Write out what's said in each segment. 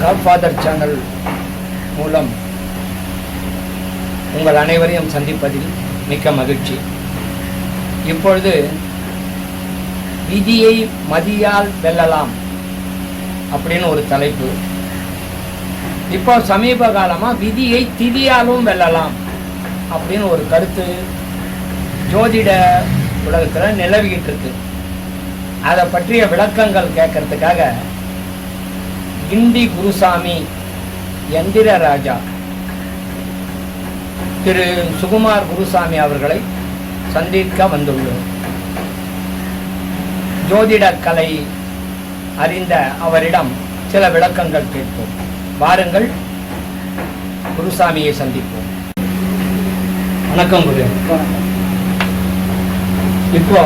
Godfather channel மூலம் உங்கள் அனைவரையும் சந்திப்பதில் மிக்க மகிழ்ச்சி. இப்பொழுது விதியை மதியால் வெல்லலாம் அப்படின்னு ஒரு தலைப்பு. இப்போ சமீப காலமாக விதியை திதியாலும் வெல்லலாம் அப்படின்னு ஒரு கருத்து ஜோதிட உலகத்தில் நிலவிக்கிட்டு இருக்கு. அதை பற்றிய விளக்கங்கள் கேட்கறதுக்காக கிண்டி குருசாமி எந்திர ராஜா. திரு சுகுமார் குருசாமி அவர்களை சந்திக்க வந்துள்ளோம். ஜோதிட கலை அறிந்த அவரிடம் சில விளக்கங்கள் கேட்போம். வாருங்கள் குருசாமியை சந்திப்போம். வணக்கம் குரு. இப்போ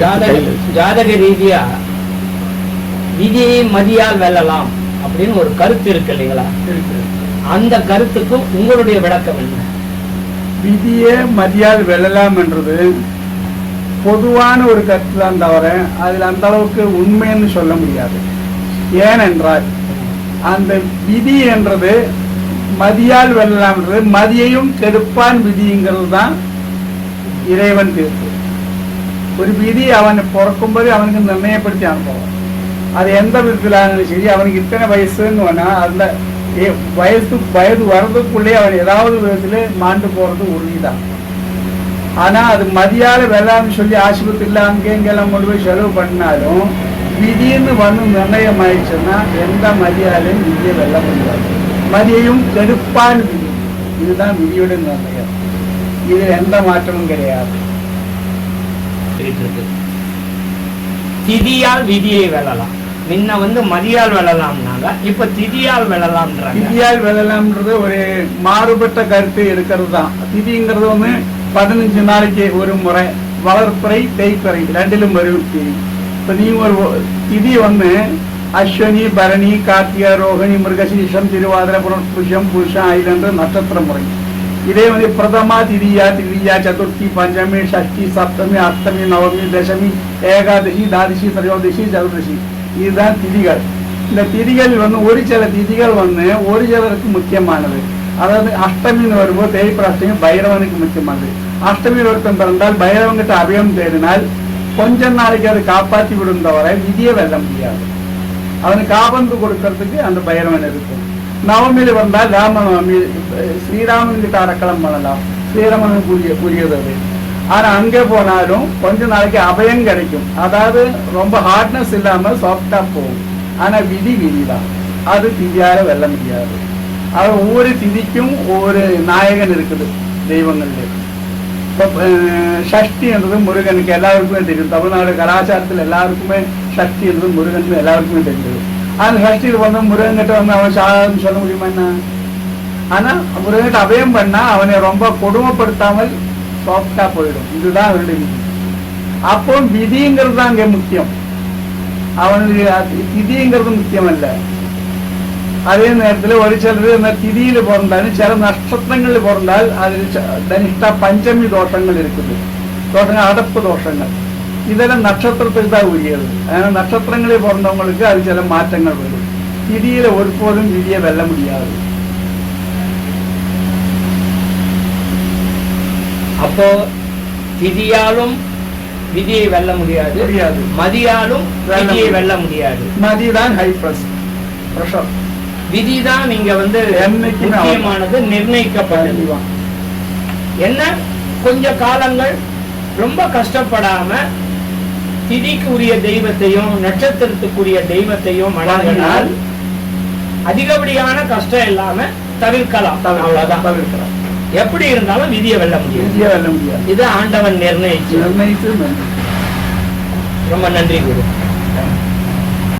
ஜாதக ஜாதக ரீதியா விதியை மதியால் வெல்லலாம் அப்படின்னு ஒரு கருத்து இருக்கு இல்லைங்களா? அந்த கருத்துக்கு உங்களுடைய விளக்கம் என்ன? விதியே மதியால் வெல்லலாம் என்றது பொதுவான ஒரு கருத்து தான் தவிர அதில் அந்த அளவுக்கு உண்மைன்னு சொல்ல முடியாது. ஏனென்றால் அந்த விதி என்றது மதியால் வெல்லலாம் என்றது மதியையும் கெடுப்பான் விதிங்கிறது தான் இறைவன் தீர்ப்பு. ஒரு விதி அவன் பிறக்கும்போது அவனுக்கு நிர்ணயப்படுத்தி அனுப்புவான் அது எந்த விதத்தில் சரி அவனுக்கு இத்தனை வயசுன்னு வேணா அந்த ஏ- வயசு வயது வர்றதுக்குள்ளே அவன் ஏதாவது விதத்தில் மாண்டு போறது உறுதிதான். ஆனால் அது மதியால வெள்ளான்னு சொல்லி ஆஸ்பத்திரியில் அங்கே இங்கெல்லாம் கொண்டு போய் செலவு பண்ணாலும் திடீர்னு வந்து நிர்ணயம் ஆயிடுச்சுன்னா எந்த மதியாலையும் விதியை வெல்ல முடியாது. மதியையும் கெடுப்பான் விதி. இதுதான் விதியோட நிர்ணயம். இதில் எந்த மாற்றமும் கிடையாது. திதியால் விதியை வெல்லலாம். முன்ன வந்து மதியால் விழலாம்னாங்க இப்ப திதியால் வெல்லலாம்ன்றாங்க திதியால் விழலாம்ன்றது ஒரு மாறுபட்ட கருத்து எடுக்கிறது தான் திதிங்கிறது வந்து பதினஞ்சு நாளைக்கு ஒரு முறை வளர்ப்புறை தேய்ப்பறை ரெண்டிலும் வரும். திதி இப்போ நீ ஒரு திதி வந்து அஸ்வினி பரணி கார்த்திகா ரோஹிணி மிருகசீஷம் திருவாதிர புனர்புஷம் புருஷம் ஐதன்று நட்சத்திர முறை. இதே வந்து பிரதமா திதியா திதியா சதுர்த்தி பஞ்சமி ஷஷ்டி சப்தமி அஷ்டமி நவமி தசமி ஏகாதசி தாதசி திரையோதசி சதுர்தசி. இதுதான் திதிகள். இந்த திதிகள் வந்து ஒரு சில திதிகள் வந்து ஒரு சிலருக்கு முக்கியமானது. அதாவது அஷ்டமின்னு வரும்போது தேய்பிர அஷ்டமி பைரவனுக்கு முக்கியமானது. அஷ்டமி ஒருத்தன் பிறந்தால் பைரவன்கிட்ட அபயம் தேடினால் கொஞ்ச நாளைக்கு அதை காப்பாற்றி விடும் தவிர விதியை வெல்ல முடியாது. அவனுக்கு காபந்து கொடுக்கறதுக்கு அந்த பைரவன் இருக்கும். நவமியில் வந்தால் ராமநவமி ஸ்ரீராமன் கிட்ட அறக்கலம் பண்ணலாம். ஸ்ரீரமனுக்கு கூறிய கூறியது அது. ஆனா அங்கே போனாலும் கொஞ்ச நாளைக்கு அபயம் கிடைக்கும். அதாவது ரொம்ப ஹார்ட்னஸ் இல்லாம சாஃப்டா போகும். ஆனா விதி விதி தான் அது திதியால வெல்ல முடியாது. அது ஒவ்வொரு திதிக்கும் ஒவ்வொரு நாயகன் இருக்குது தெய்வங்கள்ல. இப்போ ஷஷ்டி என்றது முருகனுக்கு எல்லாருக்குமே தெரியும். தமிழ்நாடு கலாச்சாரத்தில் எல்லாருக்குமே சஷ்டி என்றது முருகனுக்கு எல்லாருக்குமே தெரியுது அந்த சஷ்டியில் வந்து முருகன்கிட்ட வந்து அவன் சாதம் சொல்ல முடியுமா என்ன? ஆனால் முருகன்கிட்ட அபயம் பண்ணால் அவனை ரொம்ப கொடுமைப்படுத்தாமல் சாஃப்டா போயிடும் இதுதான் அவருடைய விதி அப்போ விதிங்கிறது தான் அங்கே முக்கியம் அவனுக்கு அது- திதிங்கிறது முக்கியம் அல்ல அதே நேரத்தில் ஒரு சிலர் இந்த திதியில பிறந்தாலும் சில நட்சத்திரங்களில் பிறந்தால் அதில் ச- தனிஷ்டா பஞ்சமி தோஷங்கள் இருக்குது தோஷங்கள் அடப்பு தோஷங்கள் இதெல்லாம் நட்சத்திரத்துக்கு தான் உரியது அதனால் நட்சத்திரங்களில் பிறந்தவங்களுக்கு அது சில மாற்றங்கள் வரும் திதியில ஒருபோதும் விதியை வெல்ல அப்போ திதியாலும் விதியை வெல்ல முடியாது. முடியாது. மதியாலும் விதியை. வெல்ல முடியாது. மதிதான் ஹை ப்ரெஸ் ப்ரெஷர் விதி தான் நீங்க வந்து முக்கியமானது நிர்ணயிக்கப்பட்டது. என்ன? கொஞ்ச காலங்கள் ரொம்ப கஷ்டப்படாம திதிக்கு உரிய தெய்வத்தையும் நட்சத்திரத்துக்குரிய தெய்வத்தையும் வணங்கினால் அதிகப்படியான கஷ்டம் இல்லாம தவிர்க்கலாம். அவ்வளவுதான். தவிர்க்கிறோம் எப்படி இருந்தாலும் விதியை வெல்ல முடியும் விதியை வெல்ல முடியாது. இது ஆண்டவன் நிர்ணயிச்சு நிர்ணயித்து ரொம்ப நன்றி குரு.